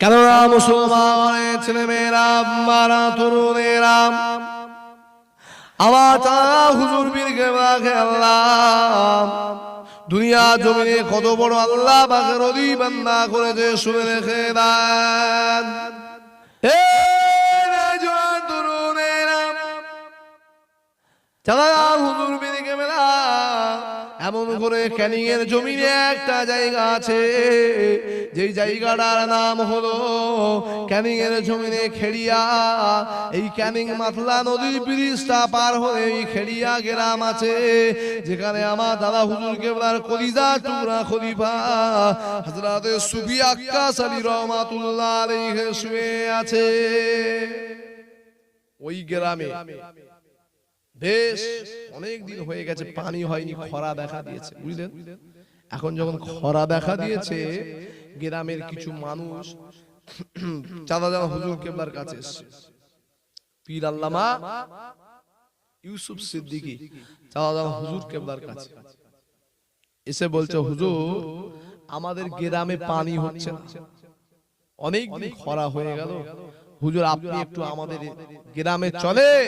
কেননা মুসলমানের ছেলে মেয়েরা মারা তরুণেরা আমার তারা হুজুর বীরকে বাঘে আল্লাহ, দুনিয়া জমিনে কত বড় আল্লাহ বাঘে রদি করেছে শুনে রেখে দেন। তরুণেরা চালা হুজুর বীরকে মেলা এমন করে ক্যানিং এর জমিনে একটা জায়গা আছে। যেই জায়গাটার নাম হলো ক্যানিং এর জমিনে খেড়িয়া। এই ক্যানিং মাতলা নদীর ব্রিজটা পার হয়ে এই খেড়িয়া গ্রাম আছে। যেখানে আমার দাদা হুজুর কেবলার কলিজা টুকরা খলিফা। হযরতে সুফি আক্কাস আলী রহমাতুল্লাহ আলাইহি শুয়ে আছে। ওই গ্রামে। বেশ অনেক দিন হয়ে গেছে পানি হয়নি খরা দেখা দিয়েছে বুঝলেন? এখন যখন খরা দেখা দিয়েছে গ্রামের কিছু মানুষ চাঁদা জানা হুজুর কেবলার কাছে এসছে। পীর আল্লামা ইউসুফ সিদ্দিকী চাঁদা জানা হুজুর কেবলার কাছে এসে বলছে হুজুর আমাদের গ্রামে পানি হচ্ছে না। অনেক দিন খরা হয়ে গেল। হুজুর আপনি একটু আমাদের গ্রামে চলেন।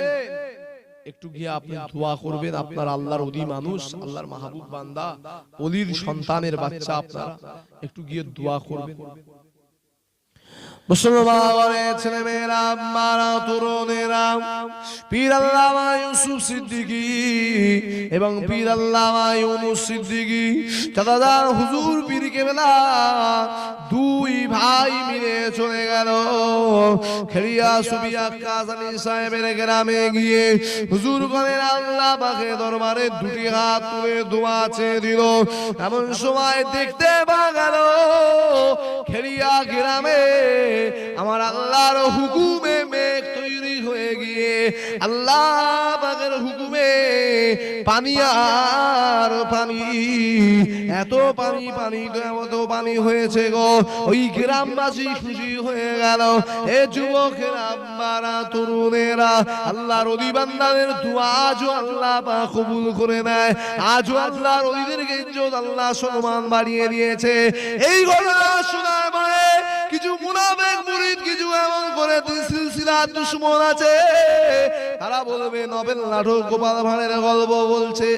একটু গিয়ে আপনি দোয়া করবেন আপনার আল্লাহর অলি মানুষ আল্লাহর মাহবুব বান্দা অলির সন্তানের বাচ্চা আপনারা। একটু গিয়ে দোয়া করবেন। মারা এবং হুজুর কেবলা, দুই ভাই মিলে চলে গেল। খেলিয়া সুবিয়া কাজানি সাহেবের গ্রামে গিয়ে হুজুর করেন আল্লাহ পাকে দরবারে দুটি হাত তুলে দোয়া চেয়ে দিল। এমন সময় দেখতে পা গেল, খেলিয়া গ্রামে আমার আল্লাহর হুকুমে মেঘ তৈরি হয়ে গিয়ে, আল্লাহ পাকের হুকুমে পানি আর পানি, এত পানি পানি, এত পানি হয়েছে গো। ওই গ্রামবাসী খুশি হয়ে গেল। এ যুবকেরা মারা তরুণেরা, আল্লাহর অলিবান্দাদের আজও আল্লাহ পাক কবুল করে নেয়। আজও আল্লাহর অলিদেরকে ইজ্জত আল্লাহ সম্মান বাড়িয়ে দিয়েছে। এই ঘটনা এমন করে সিলসিলা দুশ্মন আছে। তারা বলবে, নবেল নাটক গোপাল ভাঁড়ের গল্প বলছে।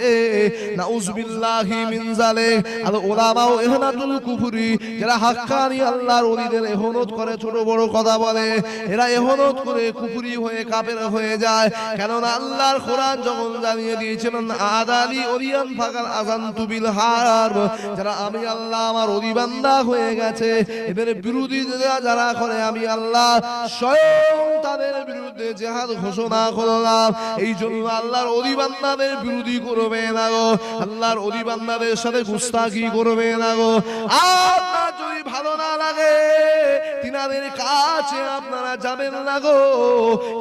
না উজবিল্লাহি মিন জালিক আর ওলামাও ইহনাতুল কুফরি, যারা হাক্কানি আল্লাহর ওলিদের ইহনত করে, ছোট বড় কথা বলে, এরা ইহনত করে কুফরি হয়ে, কাফের হয়ে যায়। কেননা আল্লাহর কোরআন যখন জানিয়ে দিয়েছিলেন, আদালি ওরিয়ান ফাকাল আজানতু বিল হারব যারা, আমি আল্লাহ আমার ওলি হয়ে গেছে। এদের বিরোধী যারা করে, আমি আল্লাহ স্বয়ং তাদের বিরুদ্ধে জেহাদ ঘোষণা করলাম। এই জন্য আল্লাহর অধিবান্নাদের বিরোধী করবে না গো। আল্লাহর অধিবান্নাদের সাথে গুস্তাকি করবে না গো। আর যদি ভালো না লাগে তিনাদের কাছে আপনারা যাবেন না গো।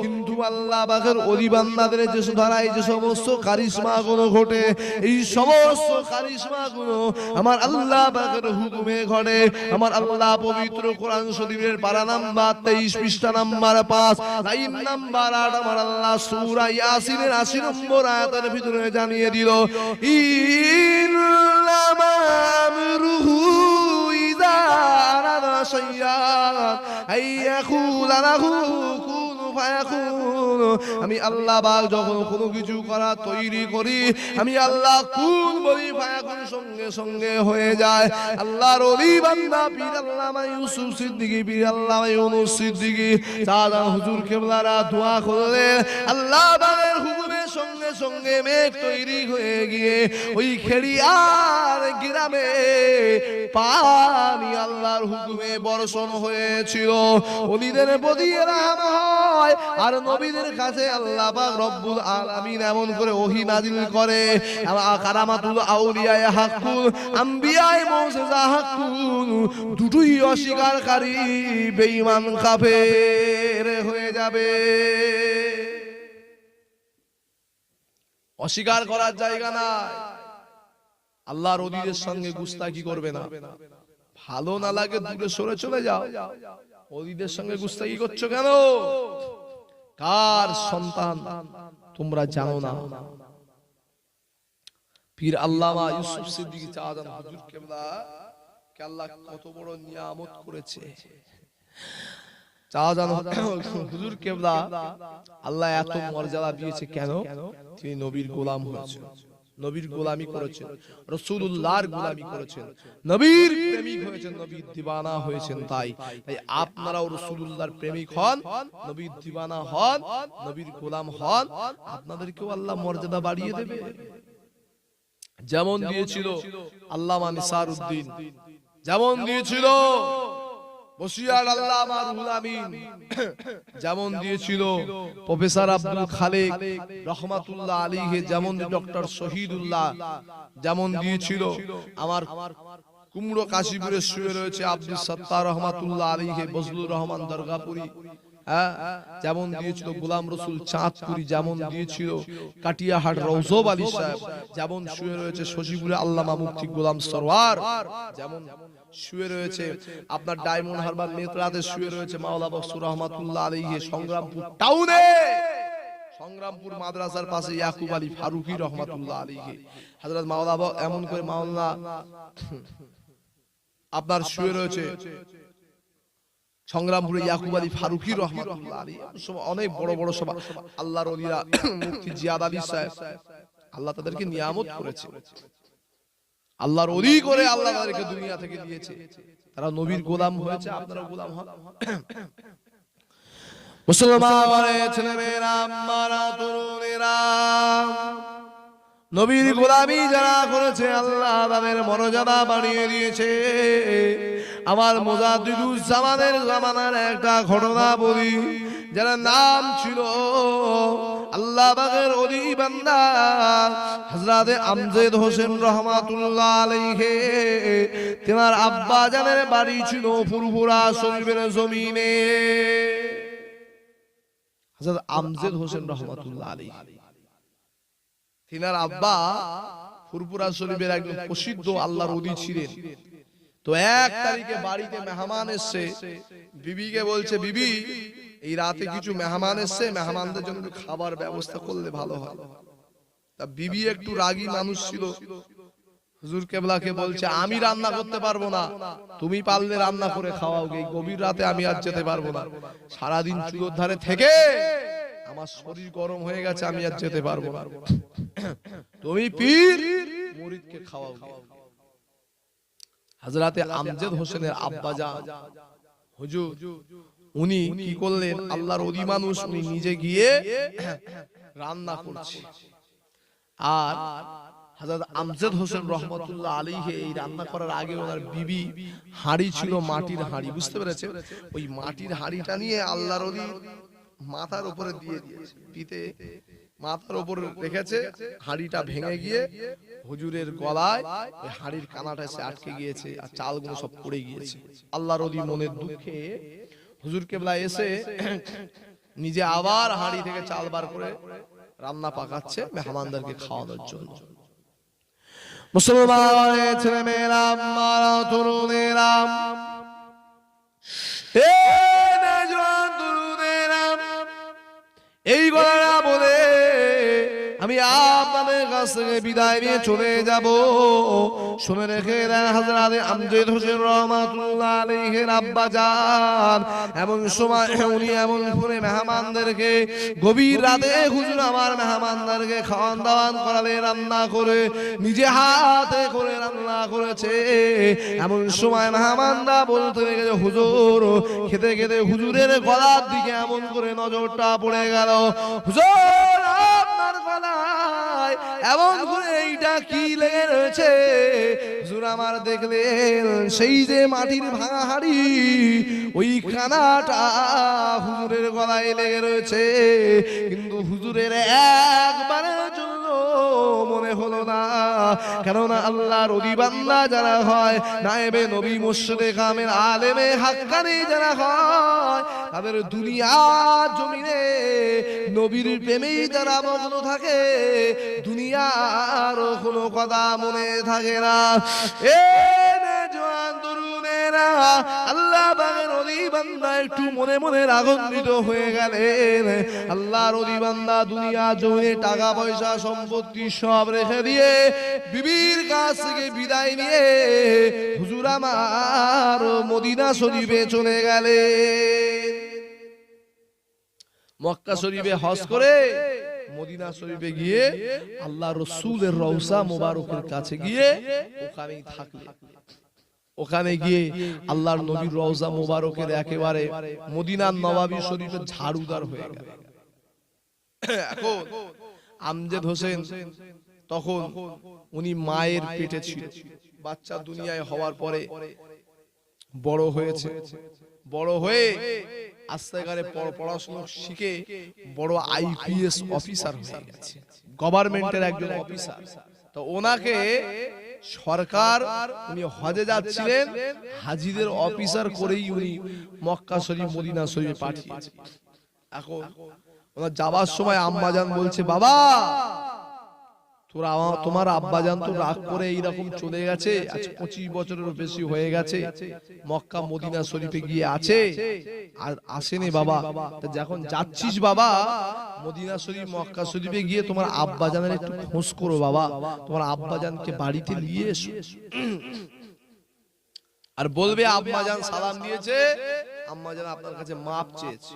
কিন্তু আল্লাহ বাগের অধিবান্দাদের যে ধারায় যে সমস্ত কারিশমা গুলো ঘটে, এই সমস্ত কারিশমা গুলো আমার আল্লাহ বাগের হুকুমে ঘটে। আমার আল্লাহ পবিত্র কোরআন শরীফের পারা নাম্বার তেইশ পৃষ্ঠা নাম্বার পাঁচ, লাইন নাম্বার আট আমার আল্লাহ সূরা ইয়াসিনের আশি নম্বর আয়াতের ভিতরে জানিয়ে দিল ইন্নামা আমরুহু আরাদা শাইয়ান আইয়াকুলা লাহু কুন ফায়াকুন আমি আল্লাহ বাগ যখন কোনো কিছু করা তৈরি করি, আমি আল্লাহ কুন বলি ফায়াকুন সঙ্গে সঙ্গে হয়ে যায়। আল্লাহর ওলি বান্দা, পীর আল্লামা ইউসুফ সিদ্দিকী, পীর আল্লামা ইউনুস সিদ্দিকী সাদা হুজুর কেবলারা দোয়া করলেন। আল্লাহ বাগের হুকুমের সঙ্গে সঙ্গে মেঘ তৈরি হয়ে গিয়ে ওই খেড়িয়ার গ্রামে পানি আল্লাহর হুকুমে বর্ষণ হয়েছিল। অলিদের প্রতি রাম হয়, আর নবীদের কাছে আল্লাহ পাক রব্বুল আলামিন এমন করে করে। কারামাতুল আউলিয়ায়ে আম্বিয়ায়ে মুজিজা হাক্কুল, দুটোই অস্বীকারী বেঈমান কাফের হয়ে যাবে। অস্বীকার করার জায়গা নাই। আল্লাহর অলিদের সঙ্গে গুস্তাকি করবে না। ভালো না লাগে দূরে সরে চলে যাও। অলিদের সঙ্গে গুস্তাকি করছ কেন? কার সন্তান তোমরা জানো না? পীর আল্লামা ইউসুফ সিদ্দিকী চাঁদান হুজুর কেবলা, কে আল্লাহ কত বড় নিয়ামত করেছে। হুজুর কেবলা, আল্লাহ এত মর্যাদা দিয়েছে কেন? তিনি নবীর গোলাম হয়েছেন। নবীর গোলামি করেছেন রসুল্লাহর গোলামি করেছেন। নবীর প্রেমিক হয়েছেন নবীর দিবানা হয়েছেন তাই। তাই আপনারাও রসুল্লাহর প্রেমিক হন নবীর দিবানা হন নবীর গোলাম হন আপনাদেরকেও আল্লাহ মর্যাদা বাড়িয়ে দেবে। যেমন দিয়েছিল আল্লামা নিসার উদ্দিন যেমন দিয়েছিল যেমন দিয়েছিল প্রফেসর আব্দুল খালেক রহমাতুল্লাহ আলীকে যেমন ডক্টর শহীদুল্লাহ যেমন দিয়েছিল আমার কুমড়ো কাশীপুরে শুয়ে রয়েছে আব্দুল সত্তার রহমাতুল্লাহ আলীকে বজলুর রহমান দরগাপুরি হ্যাঁ, যেমন দিয়েছিল গোলাম রসুল চাঁদপুরি যেমন দিয়েছিল কাটিয়াহাট রৌজব আলী সাহেব যেমন শুয়ে রয়েছে শশীপুরে আল্লামা মুফতি গোলাম সরওয়ার যেমন শুয়ে রয়েছে। আপনার ডায়মন্ড হারবার নেত্রাতে শুয়ে রয়েছে মাওলা বক্সুর রহমাতুল্লাহ আলাইহি সংগ্রামপুর টাউনে। সংগ্রামপুর মাদ্রাসার পাশে ইয়াকুব আলী ফারুকি রহমাতুল্লাহ আলাইহি। হযরত মাওলা এমন করে মাওলানা আপনার শুয়ে রয়েছে। সংগ্রামপুরে ইয়াকুব আলী ফারুকি রহমাতুল্লাহ আলী সব- অনেক বড় বড় সভা। আল্লাহর ওলিরা মুফতি জিয়াদ আলী সাহেব আল্লাহ তাদেরকে নিয়ামত করেছে। আল্লাহর অলি করে আল্লাহ তাদেরকে দুনিয়া থেকে দিয়েছে। তারা নবীর গোলাম হয়েছে আপনারা গোলাম হন মুসলমানের ছেলেমেয়েরা আম্মারা তরুণেরা নবীর গোলামি যারা করেছে আল্লাহ তাদের মর্যাদা বাড়িয়ে দিয়েছে। আমার জামানার একটা ঘটনা বলি যারা নাম ছিল আল্লাহ বাগের অলি বান্দা আমজেদ হোসেন রহমাতুল্লাহ আলাইহি, তেনার আব্বা জানের বাড়ি ছিল ফুরফুরা শরীফের জমিনে। হযরত আমজেদ হোসেন রহমাতুল্লাহ আলাইহি, তিনার আব্বা ফুরপুরা শরীফের একজন প্রসিদ্ধ আল্লাহর অলি ছিলেন। তো এক তারিখে বাড়িতে মেহমান এসছে, বিবিকে বলছে, বিবি এই রাতে কিছু মেহমান এসছে মেহমানদের জন্য খাবার ব্যবস্থা করলে ভালো হয়। তা বিবি একটু রাগী মানুষ ছিল। হুজুর কেবলাকে বলছে আমি রান্না করতে পারব না। তুমি পারলে রান্না করে খাওয়াও এই গভীর রাতে আমি আর যেতে পারব না। সারাদিন চুলোর ধারে থেকে আমার শরীর গরম হয়ে গেছে আমি আর যেতে পারব না। তুমি পীর মুরিদকে খাওয়াও। হাজরাতে আমজেদ হোসেনের আব্বা যা হুজুর উনি কি করলেন? আল্লাহর অলি মানুষ উনি নিজে গিয়ে রান্না করছে। আর হাজরত আমজেদ হোসেন রহমতুল্লাহ আলীকে এই রান্না করার আগে ওনার বিবি হাড়ি ছিল মাটির হাড়ি বুঝতে পেরেছে ওই মাটির হাড়িটা নিয়ে আল্লাহর অলি মাথার উপরে দিয়ে দিয়েছে। পিতে মাথার উপর রেখেছে হাড়িটা ভেঙে গিয়ে হুজুরের গলায় হাড়ির কানাটা এসে আটকে গিয়েছে আর চালগুলো সব পড়ে গিয়েছে। আল্লাহর অলি মনের দুঃখে হুজুর কেবলা এসে নিজে আবার হাড়ি থেকে চাল বার করে রান্না পাকাচ্ছে মেহমানদেরকে খাওয়ানোর জন্য। তরুণেরা। এই বলে আমি আপনাদের কাছ থেকে বিদায় নিয়ে চলে যাব। শুনে রেখে দেন হাজরাতে আমজেদ হোসেন রহমাতুল্লাহ আলাইহির আব্বা জান এমন সময় উনি এমন করে মেহমানদেরকে গভীর রাতে হুজুর আমার মেহমানদেরকে খাওয়ান দাওয়ান করালে রান্না করে, নিজে হাতে করে রান্না করেছে। এমন সময় মেহমানরা বলতে লেগেছে হুজুর, খেতে খেতে হুজুরের গলার দিকে এমন করে নজরটা পড়ে গেল। হুজুর আপনার গলায় এইটা কি লেগে রয়েছে? হুজুর আমার দেখলেন সেই যে মাটির ভাঙা হাড়ি ওই কানাটা হুজুরের গলায় লেগে রয়েছে। কিন্তু হুজুরের একবারের জন্য মনে হলো না। কেননা আল্লাহর অলিবান্দা যারা হয়, নায়েবে নবী মুর্শিদে কামের আলেমে হাক্কানি যারা হয়, তাদের দুনিয়া জমিনে নবীর প্রেমেই যারা মগ্ন থাকে, দুনিয়ার কোনো কথা মনে থাকে না। এ জোয়ান আল্লাহ আল্লাহ টাকা, পয়সা, সম্পত্তি সব রেখে দিয়ে বিদায় নিয়ে শরীফে চলে গেলেন। মক্কা শরীফে হজ করে মদিনা শরীফে গিয়ে আল্লাহ রসুলের রওসা মোবারকের কাছে গিয়ে ওখানেই থাকলেন। ওখানে গিয়ে আল্লাহর নবীর রওজা মোবারকের একেবারে মদিনার নবাবী শরীফের ঝাড়ুদার হয়ে গেল। এখন আমজেদ হোসেন তখন উনি মায়ের পেটে ছিল। বাচ্চা দুনিয়ায় হওয়ার পরে বড় হয়েছে। বড় হয়ে আস্তে করে পড়াশোনা শিখে বড় আইপিএস অফিসার হয়ে গেছে। গভর্নমেন্টের একজন অফিসার। তো ওনাকে সরকার উনি হজে যাচ্ছিলেন, হাজিদের অফিসার করেই উনি মক্কা শরীফ, মদিনা শরীফে পাঠিয়েছে এখন ওনার যাবার সময় আম্মাজান বলছে, বাবা তোরা তোমার আব্বাজান তো রাগ করে এইরকম চলে গেছে। আজ পঁচিশ বছরেরও বেশি হয়ে গেছে। মক্কা মদিনা শরীফে গিয়ে আছে। আর আসেনি বাবা। যখন যাচ্ছিস বাবা মদিনা শরীফ মক্কা শরীফে গিয়ে তোমার আব্বাজানের একটু খোঁজ করো বাবা। তোমার আব্বাজানকে বাড়িতে নিয়ে এসো। আর বলবে আম্মাজান সালাম দিয়েছে। আম্মাজান আপনার কাছে মাপ চেয়েছে।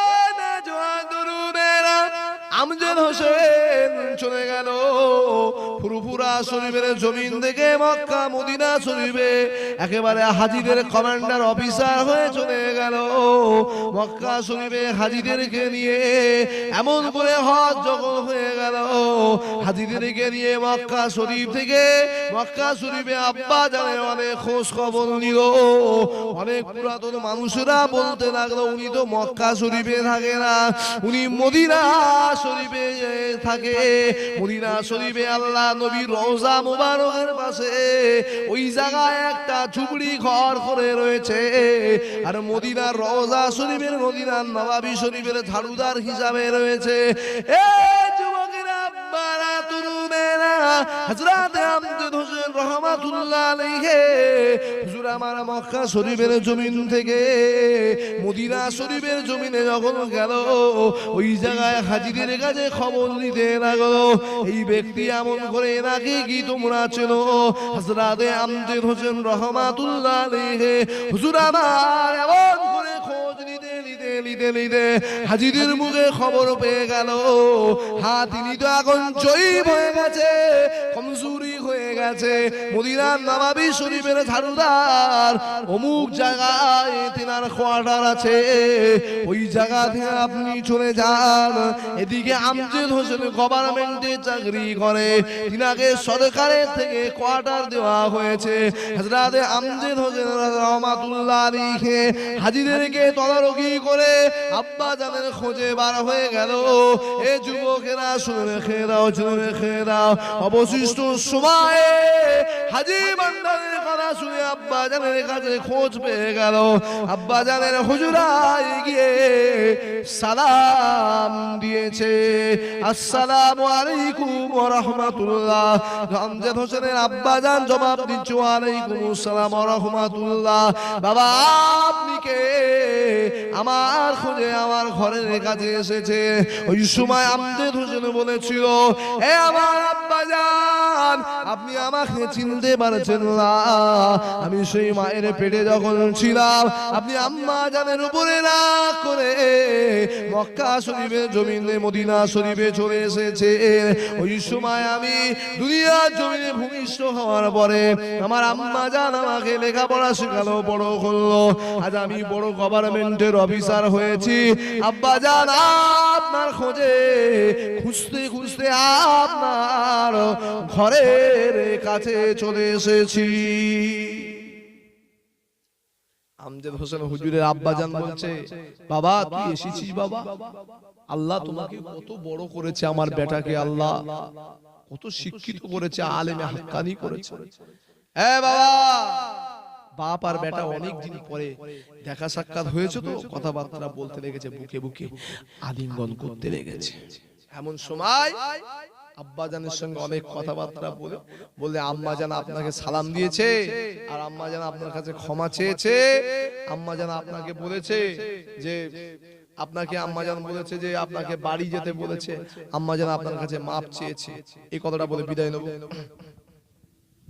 আমজদ হোসেন চলে গেল। ফুরফুরা শরীফের জমিন থেকে মক্কা, মদিনা শরীফে একেবারে হাজিদের কমান্ডার অফিসার হয়ে চলে গেল। মক্কা শরীফে হাজিদেরকে নিয়ে এমন করে হজ যখন হয়ে গেল। হাজিদেরকে নিয়ে মক্কা শরীফ থেকে মক্কা শরীফে আব্বা জানে অনেক খোঁজ খবর নিল। অনেক পুরাতন মানুষরা বলতে লাগল, উনি তো মক্কা শরীফে থাকে না, উনি মদিনা শরীফে থাকে, মদিনা শরীফে আল্লাহ নবী রওজা মুবারকের পাশে ওই জায়গায় একটা ঝুপড়ি ঘর করে রয়েছে। আর মদিনার রওজা শরীফের মদিনার নবাবী শরীফের ঝাড়ুদার হিসাবে রয়েছে। এ যুবকেরা বারা তরুণেরা হযরত আমজাদ হোসেন জমিন যখন ওই জায়গায় হাজিদের কাছে খবর নিতে করে কি তোমরা হোসেন এমন করে খোঁজ নিতে নিতে নিতে নিতে হাজিদের মুখে খবর পেয়ে গেল। হ্যাঁ তিনি তো এখন জয়ীব হয়ে গেছে। গেছে মদিনার নবাবী শরীফের ঝাড়ুদার অমুক জায়গায় তিনার কোয়ার্টার আছে। ওই জায়গা থেকে আপনি চলে যান। এদিকে আমজেদ হোসেন গভর্নমেন্টে চাকরি করে। তিনাকে সরকারের থেকে কোয়ার্টার দেওয়া হয়েছে। হযরত আমজেদ হোসেন রহমাতুল্লাহ আলাইহি হাজিদেরকে তদারকি করে আব্বা জানের খোঁজে বার হয়ে গেল। এ যুবকেরা শুনে রেখে দাও, শুনে রেখে দাও। অবশিষ্ট সময়ে হাজি কথা শুনে আব্বা জানের কাছে খোঁজ পেয়ে গেল। আব্বা জানের গিয়ে সালাম দিয়েছে। আলাইকুম রাহমাতুল্লাহ। হোসেনের আব্বা জান জবাব দিচ্ছে আলাইকুম আসসালাম রাহমাতুল্লাহ। বাবা, আপনি কে? আমার খোঁজে আমার ঘরের কাছে এসেছে। ওই সময় আমজাদ হোসেন বলেছিল হে আমার আব্বা জান, আপনি আমাকে চিনতে পারছেন না। আমি সেই মায়ের পেটে যখন ছিলাম, আপনি আম্মা জানের উপরে না করে মক্কা শরীফের জমিনে, মদিনা শরীফে চলে এসেছে ওই সময় আমি দুনিয়ার জমিনে ভূমিষ্ঠ হওয়ার পরে আমার আম্মা জান আমাকে লেখাপড়া শেখালো, বড় করল। আজ আমি বড় গভর্নমেন্টের অফিসার হয়েছি। আব্বা জান, আপনার খোঁজে খুঁজতে খুঁজতে আপনার ঘরের কাছে চলে এসেছি। আমজাদ হোসেন হুজুরের আব্বাজান বলছে, বাবা, তুই এসেছিস বাবা? আল্লাহ তোমাকে কত বড় করেছে আমার বেটাকে, আল্লাহ। কত শিক্ষিত করেছে, আলেমে হাক্কানি করেছে। হ্যাঁ বাবা, বাপ আর বেটা অনেক দিন পরে দেখা সাক্ষাৎ হয়েছে তো, কথাবার্তা বলতে লেগেছে, বুকে বুকে আলিঙ্গন করতে লেগেছে। এমন সময় আব্বাজানের সঙ্গে অনেক কথাবার্তা বলে বলে আম্মা জান আপনাকে সালাম দিয়েছে আর আম্মা জান আপনার কাছে ক্ষমা চেয়েছে আম্মা জান আপনাকে বলেছে যে আপনাকে আম্মা জান বলেছে যে আপনাকে বাড়ি যেতে বলেছে আম্মা জান আপনার কাছে মাপ চেয়েছে। এই কথাটা বলে বিদায় নেব।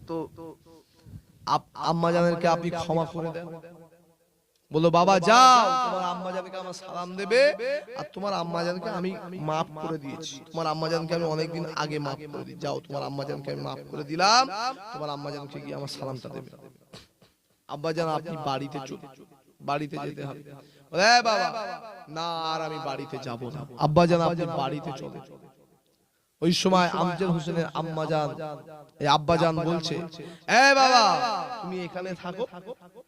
তো আপ- আম্মা জানেরকে আপনি ক্ষমা করে দেন। বলল বাবা যাও। তোমার আম্মা জানকে আমার সালাম দেবে আর তোমার আম্মা জানকে আমি মাফ করে দিয়েছি। তোমার আম্মা জানকে আমি অনেকদিন আগে মাফ করে দিই যাও তোমার আম্মা জানকে আমি মাফ করে দিলাম। তোমার আম্মা জানকে গিয়ে আমার সালামটা দেবে। আব্বা জান আপনি বাড়িতে চলে বাড়িতে যেতে হবে। বলে, বাবা না আর আমি বাড়িতে যাব না। আব্বা জান আপনি বাড়িতে চলে ওই সময় আমজাদ হোসেনের আম্মা জান এই আব্বা জান বলছে এ বাবা তুমি এখানে থাকো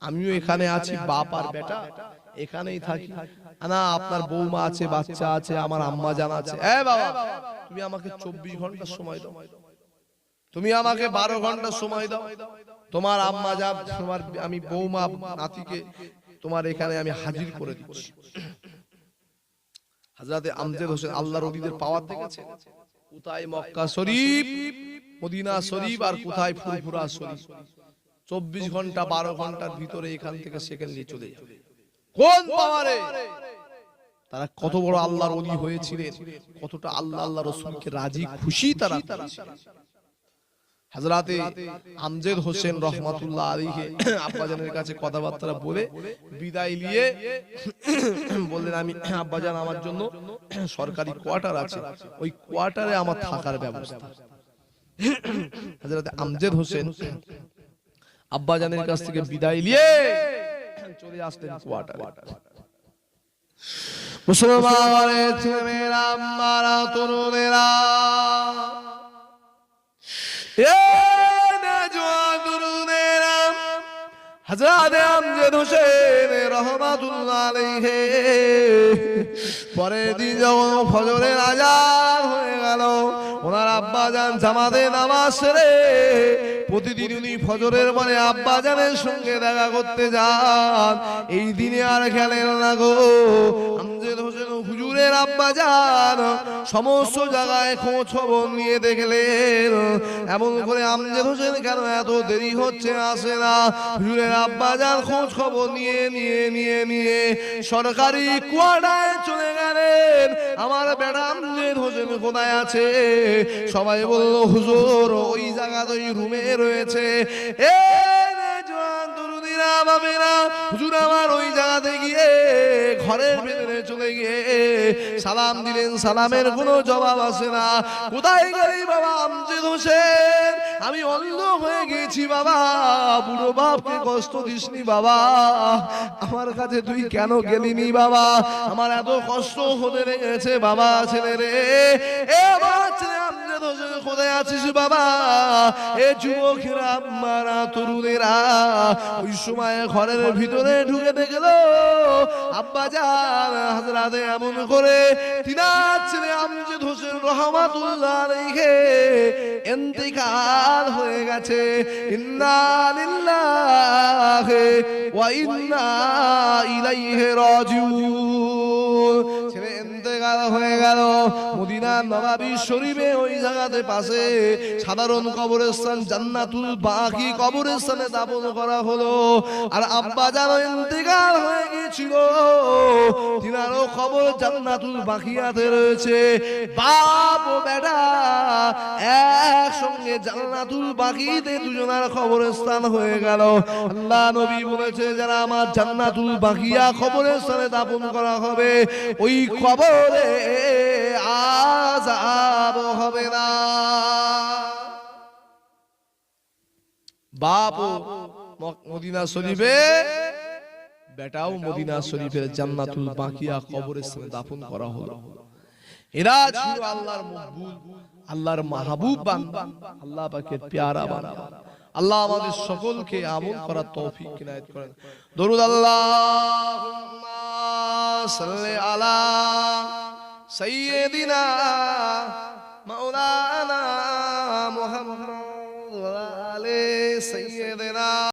আমিও এখানে আছি বাপ আর বেটা এখানেই থাকি। না আপনার বৌমা আছে বাচ্চা আছে আমার আম্মা জান আছে। এ বাবা তুমি আমাকে চব্বিশ ঘণ্টা সময় দাও। তুমি আমাকে বারো ঘণ্টা সময় দাও। তোমার আম্মা যা তোমার আমি বৌমা নাতিকে তোমার এখানে আমি হাজির করে দিচ্ছি। হাজরাতে আমজাদ হোসেন আল্লাহর অলিদের পাওয়ার দেখেছে কোথায় মক্কা শরীফ? মদিনা শরীফ আর কোথায় ফুরফুরা শরীফ? চব্বিশ ঘণ্টা, বারো ঘণ্টার ভিতরে এখান থেকে সেখানে নিয়ে চলে যাবে। কোন পাওয়ারে তারা কত বড় আল্লাহর অলি হয়েছিলেন, কতটা আল্লাহ আল্লাহ রসুলকে রাজি, খুশি তারা। হাজরাতে আমজেদ হোসেন রহমাতুল্লাহ আলীকে আব্বাজানের কাছে কথাবার্তা বলে বিদায় নিয়ে বললেন আমি আব্বাজান আমার জন্য সরকারি কোয়ার্টার আছে। ওই কোয়ার্টারে আমার থাকার ব্যবস্থা। হাজরাতে আমজেদ হোসেন আব্বাজানের কাছ থেকে বিদায় নিয়ে চলে আসলেন কোয়ার্টারে। মুসলমানের ছেলেমেয়েরা মারা তরুণেরা পরের দিন যখন ফজরের আজান হয়ে গেল, ওনার আব্বা জান জামাতে নামাজ সেরে প্রতিদিন উনি ফজরের পরে আব্বা জানের সঙ্গে দেখা করতে যান। এই দিনে আর খেলেন না গো, আমজাদ হোসেন হুজুরের আব্বা যান, সমস্ত জায়গায় খোঁজ খবর নিয়ে দেখলেন। এমন করে আমজাদ হোসেন কেন এত দেরি হচ্ছে, আসে না? হুজুরের আব্বা যান খোঁজ খবর নিয়ে নিয়ে নিয়ে নিয়ে সরকারি কোয়ার্টারে চলে গেলেন। আমার বেটা আমজাদ হোসেন কোথায় আছে? সবাই বলল, হুজুর, ওই জায়গাতে ওই রুমে রয়েছে। এ হুজুর আমার ওই জায়গাতে গিয়ে ঘরের ভেতরে চলে গিয়ে সালাম দিলেন, সালামের কোনো জবাব আসে না। কোথায় গেলি বাবা আমি অন্ধ হয়ে গেছি বাবা, বুড়ো বাপকে কষ্ট দিসনি বাবা। আমার কাছে তুই কেন গেলিনি বাবা? আমার এত কষ্ট হতে লেগেছে বাবা ছেলে রে এ কোথায় আছিস বাবা। এ যুবকেরা, মারা তরুণেরা, ওই সময় ঘরের ভিতরে ঢুকে দেখল আব্বা যান, হাজরাতে এমন করে তিনার ছেলে আমজেদ হোসেন রহমাতুল্লাহ আলাইহি ইন্তিকাল হয়ে গেছে। ইন্না লিল্লাহি ওয়া ইন্না ইলাইহি রাজিউন। ছেলে ইন্তেকাল হয়ে গেল। মদিনা নবাবী শরীফে ওই জায়গাতে পাশে সাধারণ কবরস্থান জান্নাতুল বাকি কবরস্থানে দাপন করা হলো। আর আব্বা হয়ে তিনারও খবর জান্নাতুল বাকিয়াতে রয়েছে। বাপ বেটা একসঙ্গে জান্নাতুল বাকিতে দুজনের খবরস্থান হয়ে গেল। আল্লাহ নবী বলেছে, যারা আমার জান্নাতুল বাকিয়া খবরস্থানে দাপন করা হবে, ওই খবরে আজাব বাপ মদিনা শরীফে? বেটাও মদিনা শরীফের জান্নাতুল বাকিয়া কবরস্থানে দাফন করা হলো। এরা ছিল আল্লাহর মকবুল আল্লাহর মাহবুব বান্দা। আল্লাহ পাকের পেয়ারা বান্দা। আল্লাহ আমাদের সকলকে আমল করার তৌফিক কিনায়ত করেন। দরুদ আল্লাহ সাল্লি আলা সাইয়্যিদিনা মাওলানা মুহাম্মদ